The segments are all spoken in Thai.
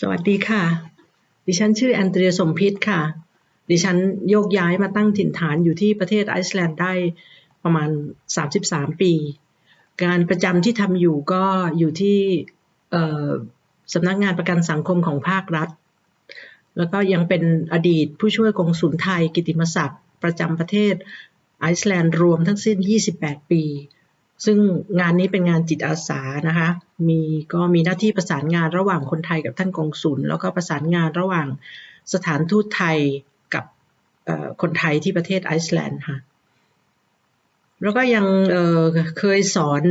สวัสดีค่ะ ดิฉันชื่อแอนเดรียสมพิษค่ะ ดิฉันโยกย้ายมาตั้งถิ่นฐานอยู่ที่ประเทศไอซ์แลนด์ได้ประมาณ 33 ปีการประจำที่ทำอยู่ก็อยู่ที่สำนักงานประกันสังคมของภาครัฐ แล้วก็ยังเป็นอดีตผู้ช่วยกงสุลไทยกิติมศักดิ์ประจำประเทศไอซ์แลนด์รวมทั้งสิ้น 28 ปี ซึ่งงานนี้เป็นงานจิตอาสานะคะ มีก็มีหน้าที่ประสานงานระหว่างคนไทยกับท่านกองสุลแล้วก็ประสานงานระหว่างสถานทูตไทยกับคนไทยที่ประเทศไอซ์แลนด์ค่ะ แล้วก็ยังเเคยสอน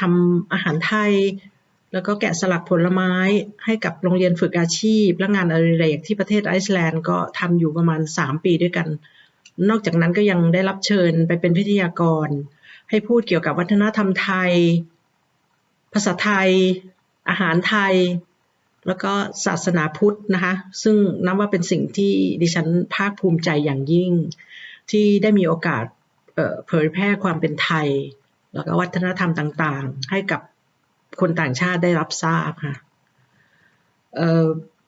ทำอาหารไทย แล้วก็แกะสลักผลไม้ให้กับโรงเรียนฝึกอาชีพ และงานอดิเรกที่ประเทศไอซ์แลนด์ก็ทำอยู่ประมาณ 3 ปีด้วยกัน นอกจากนั้นก็ยังได้รับเชิญไปเป็นวิทยากร ให้พูดเกี่ยวกับวัฒนธรรมไทย ภาษาไทย อาหารไทย แล้วก็ศาสนาพุทธนะคะ ซึ่งนับว่าเป็นสิ่งที่ดิฉันภาคภูมิใจอย่างยิ่ง ที่ได้มีโอกาสเผยแพร่ความเป็นไทย แล้วก็วัฒนธรรมต่างๆ ให้กับคนต่างชาติได้รับทราบค่ะ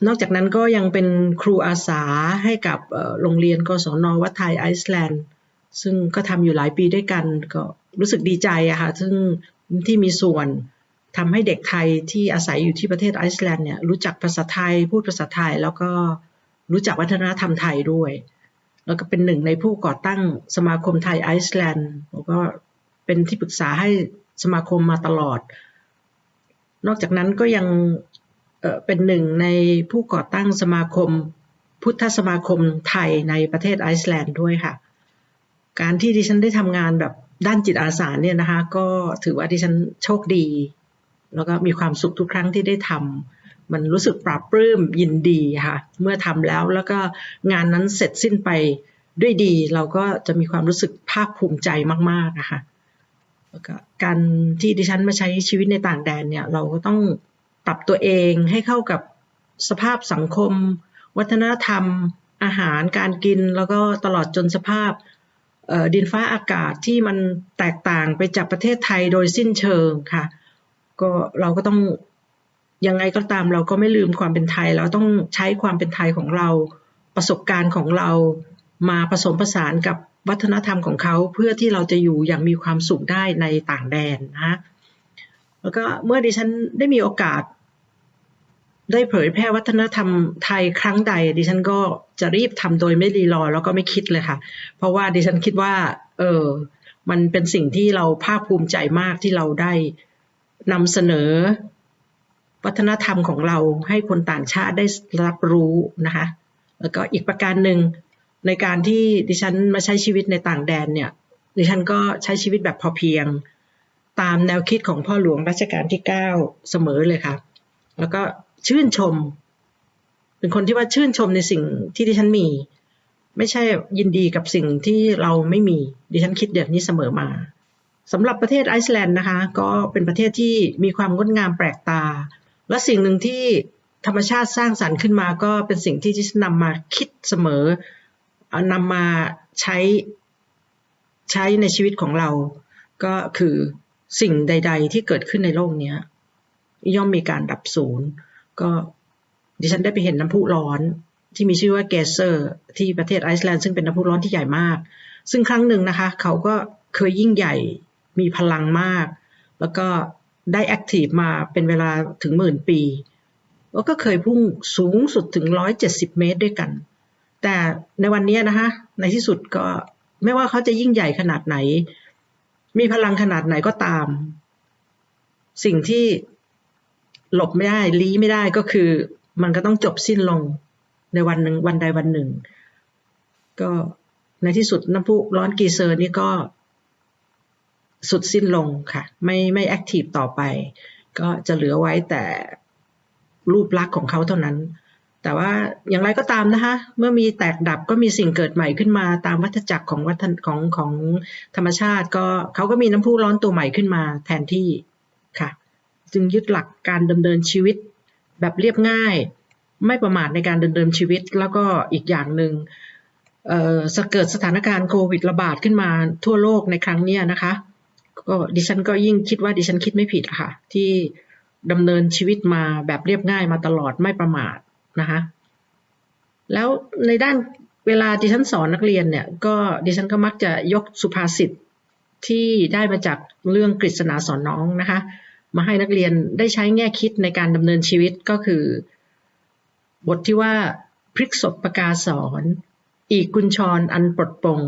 นอกจากนั้นก็ยังเป็นครูอาสาให้กับโรงเรียนกศนวัดไทยไอซ์แลนด์ ซึ่งก็ทำอยู่หลายปีด้วยกันก็ รู้สึกดีใจอะค่ะซึ่งที่มีส่วนทำให้เด็กไทยที่อาศัยอยู่ที่ประเทศไอซ์แลนด์เนี่ยรู้จักภาษาไทยพูดภาษาไทย แล้วก็รู้จักวัฒนธรรมไทยด้วย แล้วก็เป็นหนึ่งในผู้ก่อตั้งสมาคมไทยไอซ์แลนด์แล้วก็เป็นที่ปรึกษาให้สมาคมมาตลอด นอกจากนั้นก็ยังเป็นหนึ่งในผู้ก่อตั้งสมาคม พุทธสมาคมไทยในประเทศไอซ์แลนด์ด้วยค่ะ การที่ดิฉันได้ทำงานแบบ ด้านจิตอาสาเนี่ยนะคะ ก็ถือว่าดิฉันโชคดี แล้วก็มีความสุขทุกครั้งที่ได้ทำมันรู้สึกปราบปลื้มยินดีค่ะ เมื่อทำแล้วแล้วก็งานนั้นเสร็จสิ้นไปด้วยดี เราก็จะมีความรู้สึกภาคภูมิใจมากๆนะคะแล้วก็การที่ดิฉันมาใช้ชีวิตในต่างแดนเนี่ย เราก็ต้องปรับตัวเองให้เข้ากับสภาพสังคม วัฒนธรรม อาหารการกิน แล้วก็ตลอดจนสภาพ ดินฟ้าอากาศที่มันแตกต่างไปจากประเทศไทยโดยสิ้นเชิงค่ะ ก็เราก็ต้องยังไงก็ตามเราก็ไม่ลืมความเป็นไทย เราต้องใช้ความเป็นไทยของเราประสบการณ์ของเรามาผสมผสานกับวัฒนธรรมของเขาเพื่อที่เราจะอยู่อย่างมีความสุขได้ในต่างแดนนะแล้วก็เมื่อดิฉันได้มีโอกาส ได้เผยแพร่วัฒนธรรมไทยครั้งใด ดิฉันก็จะรีบทำโดยไม่รีรอแล้วก็ไม่คิดเลยค่ะ เพราะว่าดิฉันคิดว่า เออมันเป็นสิ่งที่เราภาคภูมิใจมากที่เราได้นำเสนอ วัฒนธรรมของเราให้คนต่างชาติได้รับรู้นะคะ แล้วก็อีกประการหนึ่งในการที่ดิฉันมาใช้ชีวิตในต่างแดนเนี่ย ดิฉันก็ใช้ชีวิตแบบพอเพียง ตามแนวคิดของพ่อหลวงรัชกาลที่ 9 เสมอเลยค่ะ แล้วก็ ชื่นชม เป็นคนที่ว่าชื่นชมในสิ่งที่ดิฉันมี ไม่ใช่ยินดีกับสิ่งที่เราไม่มี ดิฉันคิดแบบนี้เสมอมาสำหรับประเทศไอซ์แลนด์นะคะ ก็เป็นประเทศที่มีความงดงามแปลกตา และสิ่งหนึ่งที่ธรรมชาติสร้างสรรค์ขึ้นมาก็เป็นสิ่งที่ดิฉันนำมาคิดเสมอนำมาใช้ใช้ในชีวิตของเรา ก็คือสิ่งใด ๆ ที่เกิดขึ้นในโลกนี้ยย่อมมีการดับสูญ ก็ดิฉันได้ไปเห็นน้ำพุร้อนที่มีชื่อว่าเกเซอร์ ที่ประเทศไอซ์แลนด์ซึ่งเป็นน้ำพุร้อนที่ใหญ่มาก ซึ่งครั้งหนึ่งนะคะ เขาก็เคยยิ่งใหญ่มีพลังมาก แล้วก็ได้แอคทีฟมาเป็นเวลาถึงหมื่นปี แล้วก็เคยพุ่งสูงสุดถึง 170 เมตรด้วยกัน แต่ในวันนี้นะคะในที่สุดก็ไม่ว่าเขาจะยิ่งใหญ่ขนาดไหน มีพลังขนาดไหนก็ตาม สิ่งที่ หลบไม่ได้ลี้ไม่ได้ก็คือ มันก็ต้องจบสิ้นลงในวันหนึ่งวันใดวันหนึ่ง ก็ในที่สุดน้ำพุร้อนกีเซอร์นี่ก็สุดสิ้นลงค่ะ ไม่ไม่แอคทีฟต่อไป ก็จะเหลือไว้แต่รูปลักษณ์ของเขาเท่านั้น แต่ว่าอย่างไรก็ตามนะคะ เมื่อมีแตกดับก็มีสิ่งเกิดใหม่ขึ้นมาตามวัฏจักรของวัฏของของธรรมชาติ ก็เขาก็มีน้ำพุร้อนตัวใหม่ขึ้นมาแทนที่ค่ะ จึงยึดหลักการดำเนินชีวิต แบบเรียบง่าย ไม่ประมาทในการดำเนินชีวิต แล้วก็อีกอย่างหนึ่งเอ่อเกิดสถานการณ์โควิดระบาดขึ้นมาทั่วโลกในครั้งนี้นะคะก็ดิฉันก็ยิ่งคิดว่าดิฉันคิดไม่ผิดค่ะ ที่ดำเนินชีวิตมาแบบเรียบง่ายมาตลอดไม่ประมาทนะคะแล้วในด้านเวลาดิฉันสอนนักเรียนเนี่ยก็ดิฉันก็มักจะยกสุภาษิตที่ได้มาจากเรื่องกฤษณาสอนน้องนะคะ มาให้นักเรียนได้ใช้แง่คิดในการดำเนินชีวิตก็คือ บทที่ว่าพริกศพประกาสอนอีกกุญชรอันปลดปง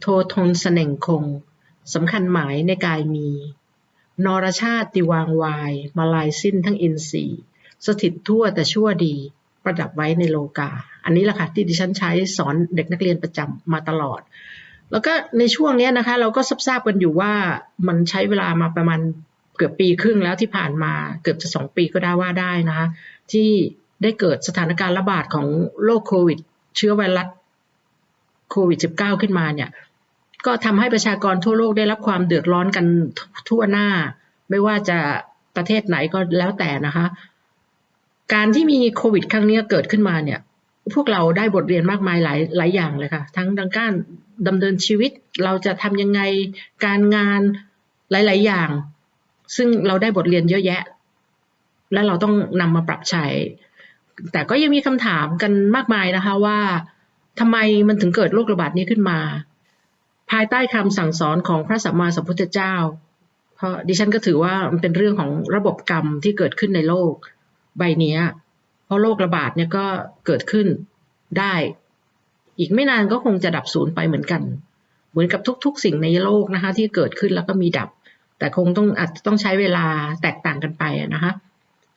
โททนเสน่งคงสำคัญหมายในกายมี นรชาติติวางวาย มาลายสิ้นทั้งอินทรีย์สถิตทั่วแต่ชั่วดีประดับไว้ในโลกา อันนี้แหละค่ะที่ดิฉันใช้สอนเด็กนักเรียนประจำมาตลอด แล้วก็ในช่วงนี้นะคะ เราก็ทราบกันอยู่ว่ามันใช้เวลามาประมาณ เกือบปีครึ่งแล้วที่ผ่านมาเกือบจะสองปีก็ได้ว่าได้นะคะที่ได้เกิดสถานการณ์ระบาดของโรคโควิด เชื้อไวรัสโควิด -19 ขึ้นมาเนี่ยก็ทำให้ประชากรทั่วโลกได้รับความเดือดร้อนกันทั่วหน้า ไม่ว่าจะประเทศไหนก็แล้วแต่นะคะ การที่มีโควิด ครั้งนี้เกิดขึ้นมาเนี่ย พวกเราได้บทเรียนมากมายหลายหลายอย่างเลยค่ะ ทั้งดังการดำเนินชีวิตเราจะทำยังไงการงานหลาย ๆ อย่าง ซึ่งเราได้บทเรียนเยอะแยะ และเราต้องนำมาปรับใช้ แต่ก็ยังมีคำถามกันมากมายนะคะว่าทำไมมันถึงเกิดโรคระบาดนี้ขึ้นมา ภายใต้คำสั่งสอนของพระสัมมาสัมพุทธเจ้า เพราะดิฉันก็ถือว่ามันเป็นเรื่องของระบบกรรมที่เกิดขึ้นในโลกใบนี้เพราะโรคระบาดเนี่ยก็เกิดขึ้นได้ อีกไม่นานก็คงจะดับสูญไปเหมือนกัน เหมือนกับทุก ๆ สิ่งในโลกนะคะ ที่เกิดขึ้นแล้วก็มีดับ แต่คงต้องอาจจะต้องใช้เวลาแตกต่างกันไปนะคะ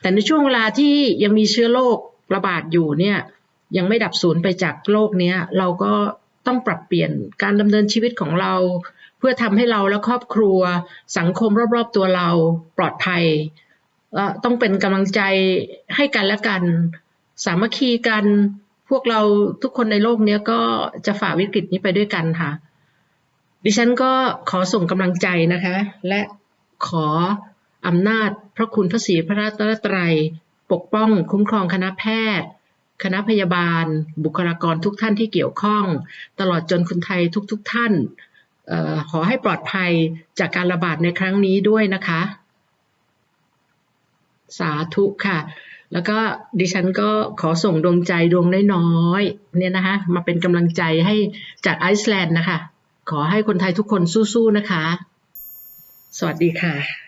แต่ในช่วงเวลาที่ยังมีเชื้อโรคระบาดอยู่เนี่ยยังไม่ดับสูญไปจากโลกเนี้ยเราก็ต้องปรับเปลี่ยนการดำเนินชีวิตของเรา เพื่อทำให้เราและครอบครัวสังคมรอบๆตัวเราปลอดภัยต้องเป็นกำลังใจให้กันและกัน สามัคคีกัน พวกเราทุกคนในโลกเนี้ยก็จะฝ่าวิกฤตนี้ไปด้วยกันค่ะ ดิฉันก็ขอส่งกำลังใจนะคะ และขออำนาจพระคุณพระศรีพระราตนตรัย ปกป้องคุ้มครองคณะแพทย์ คณะพยาบาล บุคลากรทุกท่านที่เกี่ยวข้อง ตลอดจนคนไทยทุกๆทท่านออขอให้ปลอดภัยจากการระบาดในครั้งนี้ด้วยนะคะ สาธุค่ะ แล้วก็ดิฉันก็ขอส่งดวงใจดวงน้อยๆเนี่ยนะคะมาเป็นกำลังใจให้จากไอซ์แลนด์นะคะ ขอให้คนไทยทุกคนสู้ๆนะคะ สวัสดีค่ะ